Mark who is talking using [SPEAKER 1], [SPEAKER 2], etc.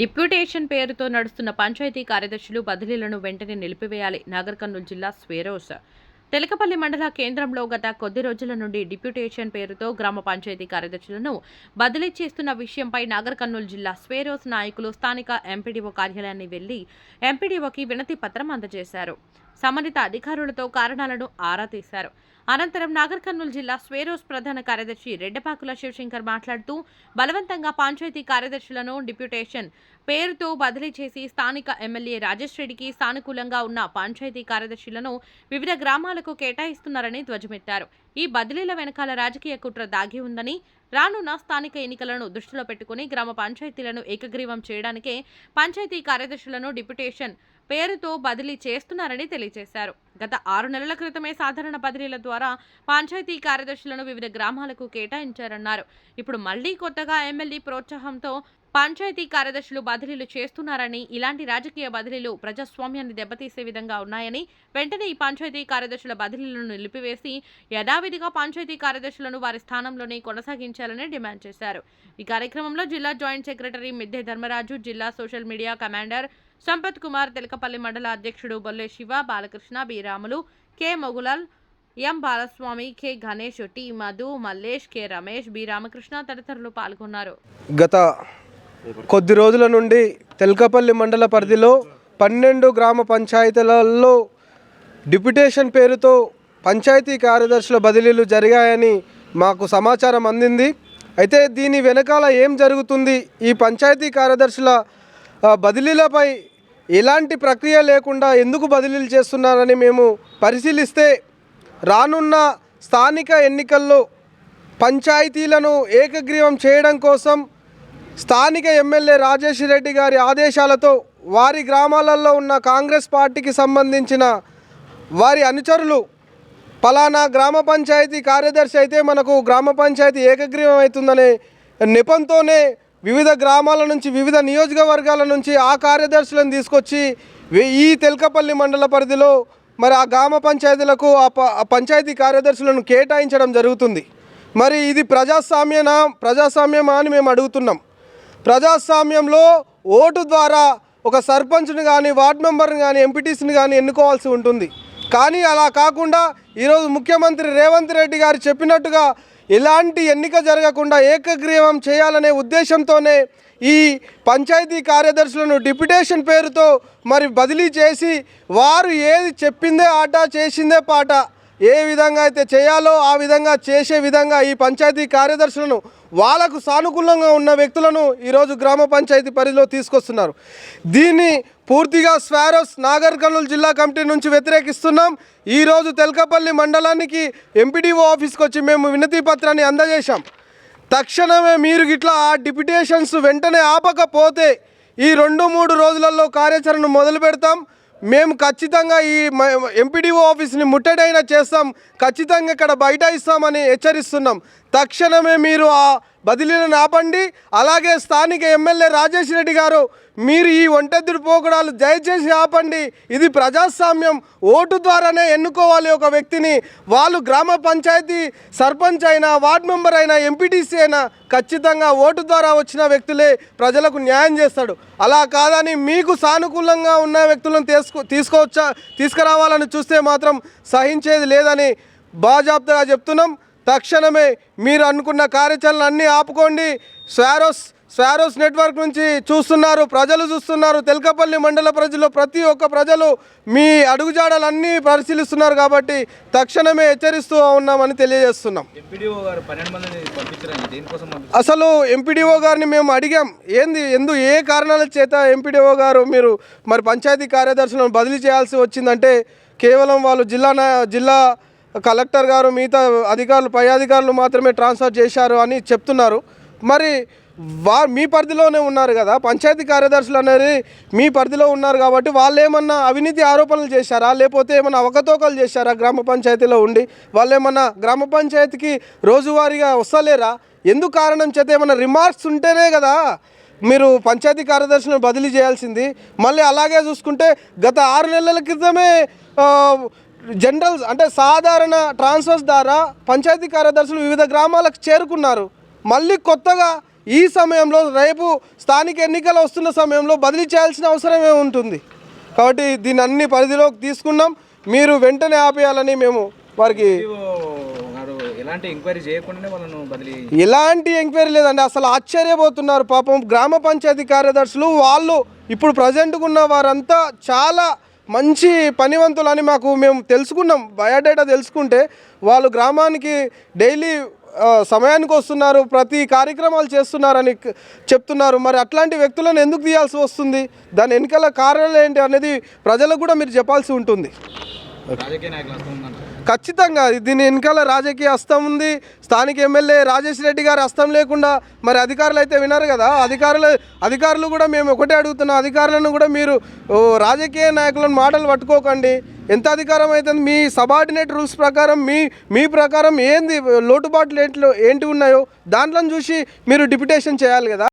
[SPEAKER 1] Deputation పేరుతో నడుస్తున్న పంచాయతీ కార్యదర్శులు బదిలీలను వెంటనే నిలిపివేయాలి. నాగర్ కర్నూలు జిల్లా స్వేరోస్. తెలకపల్లి మండల కేంద్రంలో గత కొద్ది రోజుల నుండి డిప్యూటేషన్ పేరుతో గ్రామ పంచాయతీ కార్యదర్శులను బదిలీ చేస్తున్న విషయంపై నాగర్ కర్నూలు జిల్లా స్వేరోస్ నాయకులు స్థానిక ఎంపీడీఓ కార్యాలయాన్ని వెళ్ళి ఎంపీడీఓకి వినతి పత్రం అందజేశారు. సంబంధిత అధికారులతో కారణాలను ఆరా తీశారు. అనంతరం నాగర్ కర్నూలు జిల్లా స్వేరోస్ ప్రధాన కార్యదర్శి రెడ్డపాకుల శివశంకర్ మాట్లాడుతూ బలవంతంగా పంచాయతీ కార్యదర్శులను డిప్యూటేషన్ పేరుతో బదిలీ చేసి స్థానిక ఎమ్మెల్యే రాజేష్ రెడ్డికి సానుకూలంగా ఉన్న పంచాయతీ కార్యదర్శులను వివిధ గ్రామాలకు కేటాయిస్తున్నారని ధ్వజమెత్తారు. ఈ బదిలీల వెనకాల రాజకీయ కుట్ర దాగి ఉందని రానున్న స్థానిక ఎన్నికలను దృష్టిలో పెట్టుకుని గ్రామ పంచాయతీలను ఏకగ్రీవం చేయడానికే పంచాయతీ కార్యదర్శులను డిప్యూటేషన్ పేరుతో బదిలీ చేస్తున్నారని తెలియజేశారు. గత ఆరు నెలల క్రితమే సాధారణ బదిలీల ద్వారా పంచాయతీ కార్యదర్శులను వివిధ గ్రామాలకు కేటాయించారన్నారు. ఇప్పుడు మళ్ళీ కొత్తగా ఎమ్మెల్యే ప్రోత్సాహంతో పంచాయతీ కార్యదర్శులు బదిలీలు చేస్తున్నారని ఇలాంటి రాజకీయ బదిలీలు ప్రజాస్వామ్యాన్ని దెబ్బతీసే విధంగా ఉన్నాయని వెంటనే ఈ పంచాయతీ కార్యదర్శుల బదిలీలను నిలిపివేసి యథావిధిగా పంచాయతీ కార్యదర్శులను వారి స్థానంలోనే కొనసాగించాలని డిమాండ్ చేశారు. ఈ కార్యక్రమంలో జిల్లా జాయింట్ సెక్రటరీ మిద్దె ధర్మరాజు జిల్లా social media commander Sampath Kumar Telakapalli మండల అధ్యక్షుడు Bolle Shiva Balakrishna B. Ramulu K. Mogulal M. Balaswamy K. Ganesh T. Madhu Mallesh K. Ramesh B. Ramakrishna తదితరులు పాల్గొన్నారు.
[SPEAKER 2] గత కొద్ది రోజుల నుండి తెల్కపల్లి మండల పరిధిలో పన్నెండు గ్రామ పంచాయతీలలో డిప్యుటేషన్ పేరుతో పంచాయతీ కార్యదర్శుల బదిలీలు జరిగాయని మాకు సమాచారం అందింది. అయితే దీని వెనకాల ఏం జరుగుతుంది? ఈ పంచాయతీ కార్యదర్శుల బదిలీలపై ఎలాంటి ప్రక్రియ లేకుండా ఎందుకు బదిలీలు చేస్తున్నారని మేము పరిశీలిస్తే రానున్న స్థానిక ఎన్నికల్లో పంచాయతీలను ఏకగ్రీవం చేయడం కోసం స్థానిక ఎమ్మెల్యే రాజేష్ రెడ్డి గారి ఆదేశాలతో వారి గ్రామాలలో ఉన్న కాంగ్రెస్ పార్టీకి సంబంధించిన వారి అనుచరులు పలానా గ్రామ పంచాయతీ కార్యదర్శి అయితే మనకు గ్రామ పంచాయతీ ఏకగ్రీవం అవుతుందనే నెపంతోనే వివిధ గ్రామాల నుంచి వివిధ నియోజకవర్గాల నుంచి ఆ కార్యదర్శులను తీసుకొచ్చి ఈ తెలకపల్లి మండల పరిధిలో మరి ఆ గ్రామ పంచాయతీలకు ఆ ఆ పంచాయతీ కార్యదర్శులను కేటాయించడం జరుగుతుంది. మరి ఇది ప్రజాస్వామ్యనా ప్రజాస్వామ్యమా అని మేము అడుగుతున్నాం. ప్రజాస్వామ్యంలో ఓటు ద్వారా ఒక సర్పంచ్ని కానీ వార్డ్ మెంబర్ని కానీ ఎంపీటీసీని కానీ ఎన్నుకోవాల్సి ఉంటుంది. కానీ అలా కాకుండా ఈరోజు ముఖ్యమంత్రి రేవంత్ రెడ్డి గారు చెప్పినట్టుగా ఎలాంటి ఎన్నిక జరగకుండా ఏకగ్రీవం చేయాలనే ఉద్దేశంతోనే ఈ పంచాయతీ కార్యదర్శులను డిప్యుటేషన్ పేరుతో మరి బదిలీ చేసి వారు ఏది చెప్పిందే ఆట చేసిందే పాట ఏ విధంగా అయితే చేయాలో ఆ విధంగా చేసే విధంగా ఈ పంచాయతీ కార్యదర్శులను వాళ్ళకు సానుకూలంగా ఉన్న వ్యక్తులను ఈరోజు గ్రామ పంచాయతీ పరిధిలో తీసుకొస్తున్నారు. దీన్ని పూర్తిగా స్వారోస్ నాగర్ కర్నూలు జిల్లా కమిటీ నుంచి వ్యతిరేకిస్తున్నాం. ఈరోజు తెల్కపల్లి మండలానికి ఎంపీడీఓ ఆఫీస్కి వచ్చి మేము వినతి పత్రాన్ని అందజేశాం. తక్షణమే మీరు గిట్లా ఆ డిప్యుటేషన్స్ వెంటనే ఆపకపోతే ఈ రెండు మూడు రోజులలో కార్యాచరణ మొదలు పెడతాం మేము ఖచ్చితంగా ఈ ఎంపీడీఓ ఆఫీస్ని ముట్టడైనా చేస్తాం ఖచ్చితంగా ఇక్కడ బయట ఇస్తామని హెచ్చరిస్తున్నాం. తక్షణమే మీరు ఆ బదిలీలను ఆపండి అలాగే స్థానిక ఎమ్మెల్యే రాజేష్ రెడ్డి గారు మీరు ఈ ఒంటెద్దుడు పోకడాలు దయచేసి ఆపండి. ఇది ప్రజాస్వామ్యం. ఓటు ద్వారానే ఎన్నుకోవాలి ఒక వ్యక్తిని. వాళ్ళు గ్రామ పంచాయతీ సర్పంచ్ అయినా వార్డ్ మెంబర్ అయినా ఎంపీటీసీ అయినా ఖచ్చితంగా ఓటు ద్వారా వచ్చిన వ్యక్తులే ప్రజలకు న్యాయం చేస్తాడు. అలా కాదని మీకు సానుకూలంగా ఉన్న వ్యక్తులను తీసుకు తీసుకోవచ్చా తీసుకురావాలని చూస్తే మాత్రం సహించేది లేదని బాజాబ్తగా చెప్తున్నాం. తక్షణమే మీరు అనుకున్న కార్యాచరణ అన్నీ ఆపుకోండి. స్వారోస్ స్వారోస్ నెట్వర్క్ నుంచి చూస్తున్నారు ప్రజలు చూస్తున్నారు. తెల్కపల్లి మండల ప్రజలు ప్రతి ఒక్క ప్రజలు మీ అడుగుజాడలన్నీ పరిశీలిస్తున్నారు కాబట్టి తక్షణమే హెచ్చరిస్తూ ఉన్నామని తెలియజేస్తున్నాం. అసలు ఎంపీడీఓ గారిని మేము అడిగాం ఏంది ఎందు ఏ కారణాల చేత ఎంపీడీఓ గారు మీరు మరి పంచాయతీ కార్యదర్శులను బదిలీ చేయాల్సి వచ్చిందంటే కేవలం వాళ్ళు జిల్లా జిల్లా కలెక్టర్ గారు మిగతా అధికారులు పై అధికారులు మాత్రమే ట్రాన్స్ఫర్ చేశారు అని చెప్తున్నారు. మరి వా మీ పరిధిలోనే ఉన్నారు కదా? పంచాయతీ కార్యదర్శులు అనేది మీ పరిధిలో ఉన్నారు కాబట్టి వాళ్ళు ఏమన్నా అవినీతి ఆరోపణలు చేశారా? లేకపోతే ఏమన్నా అవకతవకలు చేశారా గ్రామ పంచాయతీలో ఉండి? వాళ్ళు ఏమన్నా గ్రామ పంచాయతీకి రోజువారీగా వస్తలేరా? ఎందుకు కారణం చేత ఏమన్నా రిమార్క్స్ ఉంటేనే కదా మీరు పంచాయతీ కార్యదర్శులను బదిలీ చేయాల్సింది. మళ్ళీ అలాగే చూసుకుంటే గత ఆరు నెలల క్రితమే ఆ, జనరల్ అంటే సాధారణ ట్రాన్స్ఫర్స్ ద్వారా పంచాయతీ కార్యదర్శులు వివిధ గ్రామాలకు చేరుకున్నారు. మళ్ళీ కొత్తగా ఈ సమయంలో రేపు స్థానిక ఎన్నికలు వస్తున్న సమయంలో బదిలీ చేయాల్సిన అవసరమే ఉంటుంది? కాబట్టి దీన్ని అన్ని పరిధిలోకి తీసుకున్నాం. మీరు వెంటనే ఆపేయాలని మేము వారికి
[SPEAKER 3] ఎలాంటి ఎంక్వైరీ చేయకుండానే వాళ్ళను బదిలీ
[SPEAKER 2] ఎలాంటి ఎంక్వైరీ లేదండి. అసలు ఆశ్చర్యపోతున్నారు పాపం గ్రామ పంచాయతీ కార్యదర్శులు వాళ్ళు ఇప్పుడు ప్రజెంట్గా ఉన్న వారంతా చాలా మంచి పనివంతులని మాకు మేము తెలుసుకున్నాం. బయోడేటా తెలుసుకుంటే వాళ్ళు గ్రామానికి డైలీ సమయానికి వస్తున్నారు ప్రతి కార్యక్రమాలు చేస్తున్నారని చెప్తున్నారు. మరి అట్లాంటి వ్యక్తులను ఎందుకు తీయాల్సి వస్తుంది? దాని వెనకాల కారణాలు ఏంటి అనేది ప్రజలకు కూడా మీరు చెప్పాల్సి ఉంటుంది. ఖచ్చితంగా దీని వెనకాల రాజకీయ హస్తం ఉంది. స్థానిక ఎమ్మెల్యే రాజేష్ రెడ్డి గారి హస్తం లేకుండా మరి అధికారులు అయితే వినరు కదా. అధికారులు అధికారులు కూడా మేము ఒకటే అడుగుతున్నాం అధికారులను కూడా మీరు రాజకీయ నాయకులను మాటలు పట్టుకోకండి. ఎంత అధికారం అవుతుంది? మీ సబార్డినేట్ రూల్స్ ప్రకారం మీ మీ ప్రకారం ఏంది? లోటుబాట్లు ఏంటి ఏంటి ఉన్నాయో దాంట్లో చూసి మీరు డిప్యుటేషన్ చేయాలి కదా.